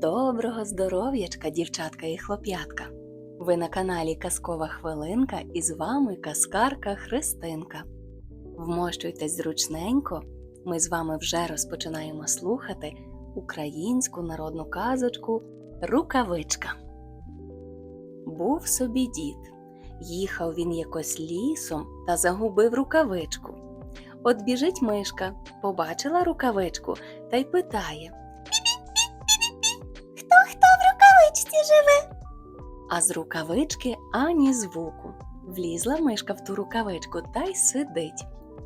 Доброго здоров'ячка, дівчатка і хлоп'ятка! Ви на каналі Казкова Хвилинка і з вами казкарка Христинка. Вмощуйтесь зручненько, ми з вами вже розпочинаємо слухати українську народну казочку Рукавичка. Був собі дід. Їхав він якось лісом та загубив рукавичку. От біжить мишка, побачила рукавичку та й питає. А з рукавички ані звуку. Влізла мишка в ту рукавичку та й сидить.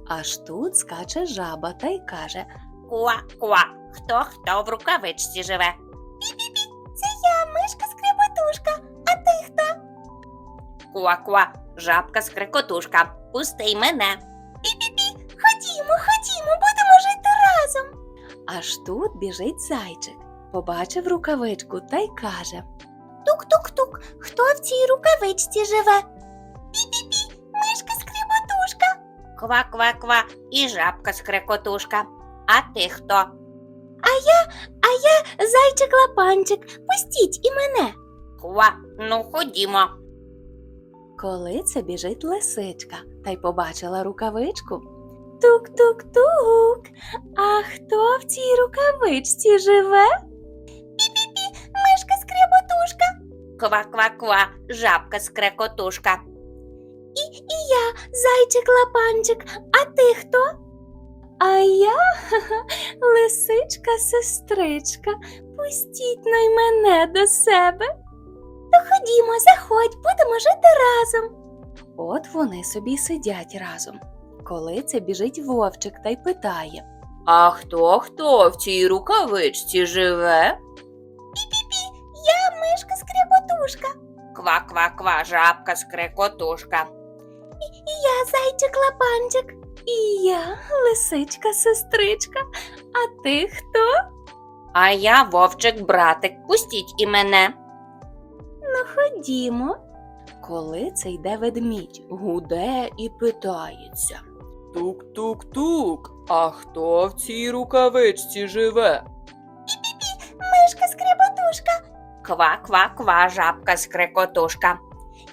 Аж тут скаче жаба та й каже Куа, куа, хто хто в рукавичці живе? Це я, мишка скрипотушка. А ти хто? Куа, куа, жабка скрикотушка. Пусти мене. Ходімо, ходімо, будемо жити разом. Аж тут біжить зайчик. Побачив рукавичку та й каже Тук-тук-тук. Хто в цій рукавичці живе? Пі-пі-пі, мишка скрипотушка. Ква, ква, ква, і жабка скрикотушка. А ти хто? А я, а я Зайчик лапанчик, пустіть і мене. Ква, ну ходімо. Коли це біжить лисичка та й побачила рукавичку. Тук-тук-тук. А хто в цій рукавичці живе? Ква, ква, ква, жабка скрикотушка. І, і я, зайчик лапанчик. А ти хто? А я лисичка сестричка. Пустіть най мене до себе. То ходімо, заходь, будемо жити разом. От вони собі сидять разом. Коли це біжить вовчик та й питає. А хто хто в цій рукавичці живе? Я. Ква, ква, ква, жабка скрикотушка. І я, зайчик лапанчик. І я лисичка сестричка. А ти хто? А я вовчик братик. Пустіть і мене. Ну, ходімо. Коли це йде ведмідь, гуде і питається. Тук-тук-тук. А хто в цій рукавичці живе? Ква, ква, ква, жабка скрикотушка.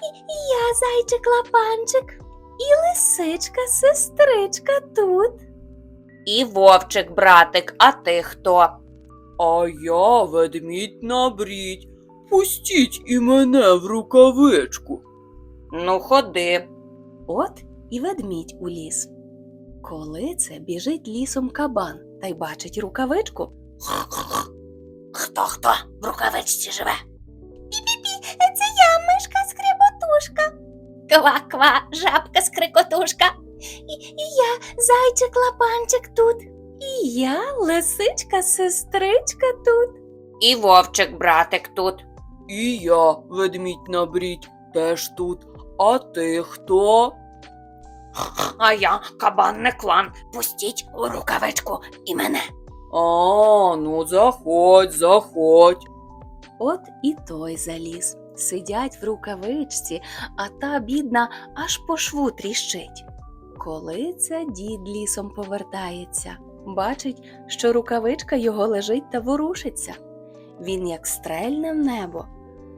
І я, зайчик лапанчик. І лисичка сестричка тут. І вовчик братик, а ти хто? А я ведмідь набрідь. Пустіть і мене в рукавичку. Ну, ходи. От і ведмідь у ліс. Коли це біжить лісом кабан та й бачить рукавичку, Хто хто в рукавичці живе? Це я, мишка скрипотушка. Ква, ква, жабка скрикотушка. І, і я, зайчик лапанчик тут. і я лисичка сестричка тут. І вовчик братик тут. І я, ведмідь набрідь, теж тут. А ти хто? А я кабан не клан. Пустіть у рукавичку і мене. А, ну заходь, заходь. От і той заліз. Сидять в рукавичці, а та бідна аж по шву тріщить. Коли це дід лісом повертається, бачить, що рукавичка його лежить та ворушиться. Він як стрельне в небо,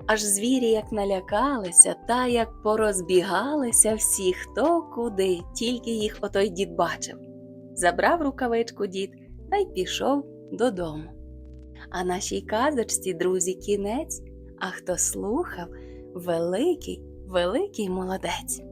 аж звірі як налякалися, та як порозбігалися всі, хто куди, тільки їх отой дід бачив. Забрав рукавичку дід та й пішов додому. А нашій казочці, друзі, кінець. А хто слухав, великий, великий молодець.